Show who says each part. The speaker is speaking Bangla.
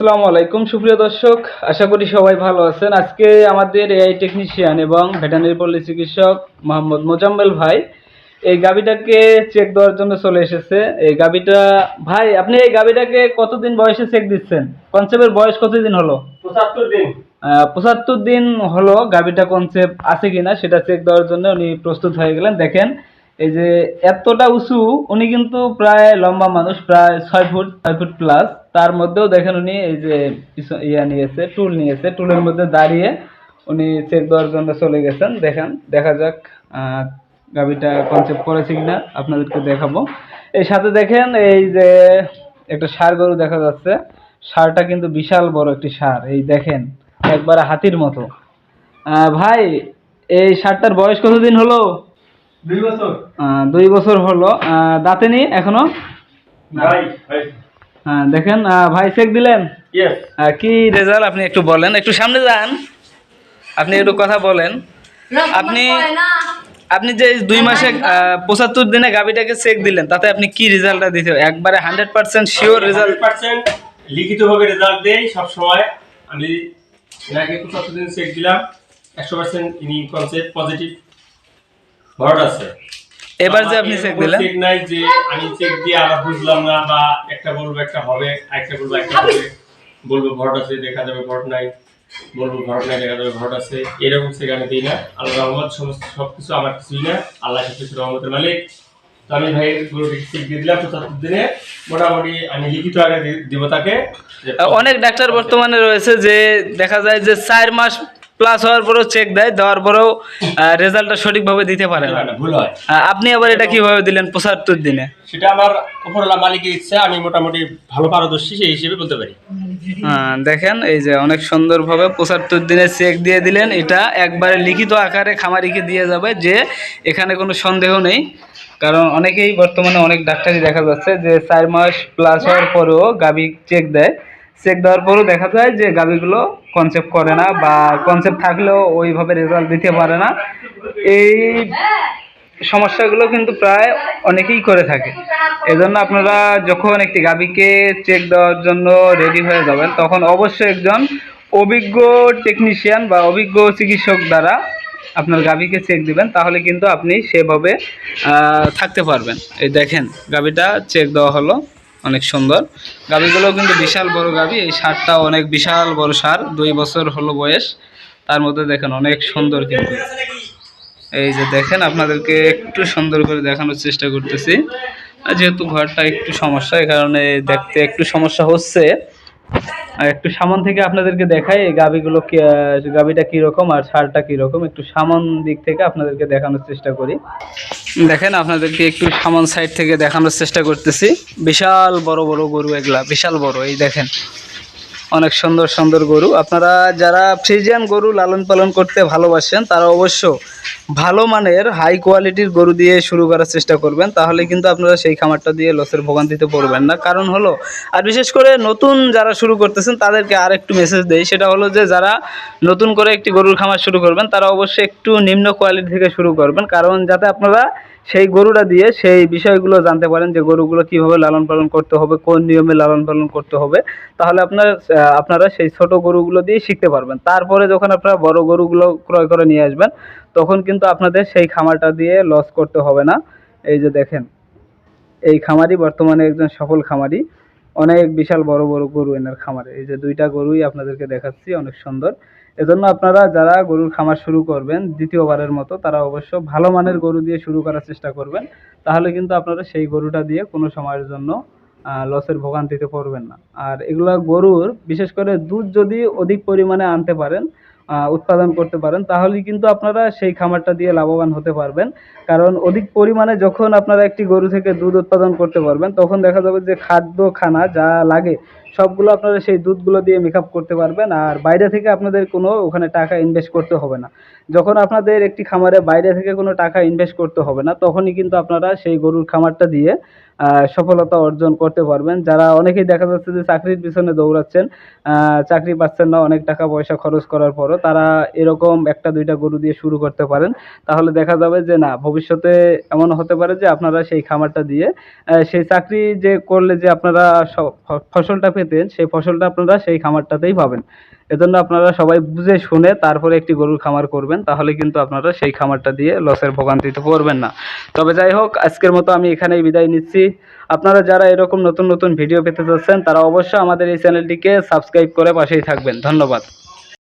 Speaker 1: আসসালামু আলাইকুম সুপ্রিয় দর্শক। আশা করি সবাই ভালো আছেন। আজকে আমাদের এআই টেকনিশিয়ান এবং ভেটেনারি পল্লী চিকিৎসক মোহাম্মদ মোজাম্মেল ভাই এই গাবিটাকে চেক দেওয়ার জন্য চলে এসেছে। এই গাবিটা ভাই আপনি এই গাবিটাকে কতদিন বয়সে চেক দিচ্ছেন? কনসেপ্টের বয়স কতদিন হলো?
Speaker 2: পঁচাত্তর দিন।
Speaker 1: পঁচাত্তর দিন হলো গাবিটা কনসেপ্ট আছে কিনা সেটা চেক দেওয়ার জন্য উনি প্রস্তুত হয়ে গেলেন। দেখেন এই যে এতটা উঁচু উনি কিন্তু প্রায় লম্বা মানুষ প্রায় ছয় ফুট ছয় ফুট প্লাস তার মধ্যেও দেখেন উনি এই যে ইয়া নিয়েছে টুল নিয়েছে। টুলের মধ্যে দাঁড়িয়ে উনি চেক দেওয়ার জন্য চলে গেছেন। দেখেন দেখা যাক গাবিটা কনসেপ্ট করেছে কিনা আপনাদেরকে দেখাবো। এই সাথে দেখেন এই যে একটা ষাঁড় গরু দেখা যাচ্ছে। সারটা কিন্তু বিশাল বড় একটি সার। এই দেখেন একবারে হাতির মতো। আহ, ভাই এই সারটার বয়স কতদিন হলো?
Speaker 2: দুই বছর।
Speaker 1: আহ, দুই বছর হলো। আহ, দাঁতেনি
Speaker 2: এখনও?
Speaker 1: হ্যাঁ দেখেন ভাই চেক দিলেন? কি রেজাল্ট আপনি একটু বলেন? একটু সামনে যান। আপনি একটু কথা বলেন। আপনি আপনি যে দুই মাসে পঁচাত্তর দিনে গাবিটাকে চেক দিলেন তাতে আপনি কি রেজাল্টটা দিতে একবারে hundred percent sure result
Speaker 2: percent লিখিতভাবে রেজাল্ট দেই সব সময়। আমি এনাকে পঁচাত্তর দিন চেক দিলাম একশো পার্সেন্ট ইনি কনসেপ্ট পজিটিভ ভরট আছে।
Speaker 1: এবার যে আপনি চেক দিলেন?
Speaker 2: চেক নাই যে আমি চেক দিয়ে আবার বুঝলাম না বা একটা বলব একটা হবে একটা বলব একটা হবে। বলব ভরট আছে দেখা যাবে ভরট নাই। বলব ভরট নাই দেখা যাবে ভরট আছে। এরকম চেক আমি দিই না। আল্লাহ রহমত সমস্ত সবকিছু আমার কিছুই না। আল্লাহ সবকিছু রহমতের মালিক। তো আমি ভাই গরুকে চেক দিয়ে দিলাম। পঁচাত্তর দিনে মোটামুটি আমি লিখিত আগে দিব তাকে।
Speaker 1: অনেক ডাক্তার বর্তমানে রয়েছে যে দেখা যায় যে চার মাস প্লাস হওয়ার পরেও চেক দেয় দেওয়ার পরেও রেজাল্টটা সঠিকভাবে দিতে পারে না।
Speaker 2: ভুল হয়।
Speaker 1: আপনি আবার এটা কীভাবে দিলেন পঁচাত্তর দিনে?
Speaker 2: সেটা আমার উপরওয়ালা মালিকের ইচ্ছা আমি মোটামুটি ভালো পারদর্শী সেই হিসেবে বলতে পারি।
Speaker 1: হ্যাঁ, দেখেন এই যে অনেক সুন্দরভাবে পঁচাত্তর দিনে চেক দিয়ে দিলেন এটা একবারে লিখিত আকারে খামারিকে দিয়ে যাবে যে এখানে কোনো সন্দেহ নেই। কারণ অনেকেই বর্তমানে অনেক ডাক্তারই দেখা যাচ্ছে যে চার মাস প্লাস হওয়ার পরেও গাবি চেক দেয়। চেক দেওয়ার পরও দেখা যায় যে গাবিগুলো কনসেপ্ট করে না বা কনসেপ্ট থাকলেও ওইভাবে রেজাল্ট দিতে পারে না। এই সমস্যাগুলো কিন্তু প্রায় অনেকেই করে থাকে। এজন্য আপনারা যখন একটি গাভীকে চেক দেওয়ার জন্য রেডি হয়ে যাবেন, তখন অবশ্যই একজন অভিজ্ঞ টেকনিশিয়ান বা অভিজ্ঞ চিকিৎসক দ্বারা আপনার গাভীকে চেক দিবেন, তাহলে কিন্তু আপনি সেভাবে থাকতে পারবেন। এই দেখেন গাভীটা চেক দেওয়া হলো। অনেক সুন্দর। গাভীগুলো কিন্তু বিশাল বড় গাভী। এই সারটা অনেক বিশাল বড় সার। দুই বছর হলো বয়স। তার মধ্যে দেখেন অনেক সুন্দর কিন্তু। এই যে দেখেন, আপনাদেরকে একটু সুন্দর করে দেখানোর চেষ্টা করতেছি। যেহেতু ঘরটা একটু সমস্যা এই কারণে দেখতে একটু সমস্যা হচ্ছে। একটু সামান থেকে আপনাদেরকে দেখাই এই আহ, গাবিটা কীরকম আর সারটা কীরকম একটু সামান দিক থেকে আপনাদেরকে দেখানোর চেষ্টা করি। দেখেন আপনাদেরকে একটু সামান সাইড থেকে দেখানোর চেষ্টা করতেছি। বিশাল বড় বড় গরু এগুলা বিশাল বড় এই দেখেন। অনেক সুন্দর সুন্দর গরু। আপনারা যারা ফ্রিজিয়ান গরু লালন পালন করতে ভালোবাসেন, তারা অবশ্য ভালো মানের, হাই কোয়ালিটির গরু দিয়ে শুরু করার চেষ্টা করবেন। তাহলে কিন্তু আপনারা সেই খামারটা দিয়ে লসের ভোগান্তিতে পড়বেন না। কারণ হলো, আর বিশেষ করে নতুন যারা শুরু করতেছেন, তাদেরকে আর একটু মেসেজ দেই। সেটা হলো যে, যারা নতুন করে একটি গরুর খামার শুরু করবেন, তারা অবশ্যই একটু নিম্ন কোয়ালিটি থেকে শুরু করবেন। কারণ যাতে আপনারা সেই গরুটা দিয়ে সেই বিষয়গুলো জানতে পারেন যে গরুগুলো কীভাবে লালন পালন করতে হবে, কোন নিয়মে লালন পালন করতে হবে। তাহলে আপনার আপনারা সেই ছোট গরুগুলো দিয়ে শিখতে পারবেন। তারপরে যখন আপনারা বড় গরুগুলো ক্রয় করে নিয়ে আসবেন, তখন কিন্তু আপনাদের সেই খামারটা দিয়ে লস করতে হবে না। এই যে দেখেন, এই খামারই বর্তমানে একজন সফল খামারি। অনেক বিশাল বড় বড় গরু এনার খামারে। এই যে দুইটা গরুই আপনাদেরকে দেখাচ্ছি, অনেক সুন্দর। এজন্য আপনারা যারা গরুর খামার শুরু করবেন দ্বিতীয়বারের মতো, তারা অবশ্য ভালো মানের গরু দিয়ে শুরু করার চেষ্টা করবেন। তাহলে কিন্তু আপনারা সেই গরুটা দিয়ে কোনো সময়ের জন্য লসের ভোগান্তিতে পড়বেন না। আর এগুলা গরুর, বিশেষ করে দুধ যদি অধিক পরিমাণে আনতে পারেন উৎপাদন করতে পারেন, তাহলে কিন্তু আপনারা সেই খামারটা দিয়ে লাভবান হতে পারবেন। কারণ অধিক পরিমাণে যখন আপনারা একটি গরু থেকে দুধ উৎপাদন করতে পারবেন, তখন দেখা যাবে যে খাদ্য খানা যা লাগে সবগুলো আপনারা সেই দুধগুলো দিয়ে মেকআপ করতে পারবেন আর বাইরে থেকে আপনাদের কোনো ওখানে টাকা ইনভেস্ট করতে হবে না। যখন আপনাদের একটি খামারে বাইরে থেকে কোনো টাকা ইনভেস্ট করতে হবে না, তখনই কিন্তু আপনারা সেই গরুর খামারটা দিয়ে সফলতা অর্জন করতে পারবেন। যারা অনেকেই দেখা যাচ্ছে যে চাকরির পিছনে দৌড়াচ্ছেন চাকরি পাচ্ছেন না, অনেক টাকা পয়সা খরচ করার পরও তারা এরকম একটা, দুইটা গরু দিয়ে শুরু করতে পারেন। তাহলে দেখা যাবে যে না, ভবিষ্যতে এমন হতে পারে যে আপনারা সেই খামারটা দিয়ে সেই চাকরি যে করলে যে আপনারা ফসলটা পেতেন সেই ফসলটা আপনারা সেই খামারটাতেই পাবেন। এজন্য আপনারা সবাই বুঝে শুনে তারপরে একটি গরুর খামার করবেন, তাহলে কিন্তু আপনারা সেই খামারটা দিয়ে লসের ভোগান্তিতে পড়বেন না। তবে যাই হোক, আজকের মতো আমি এখানেই বিদায় নিচ্ছি। আপনারা যারা এরকম নতুন নতুন ভিডিও পেতে চাচ্ছেন তারা অবশ্যই আমাদের এই চ্যানেলটিকে সাবস্ক্রাইব করে পাশেই থাকবেন। ধন্যবাদ।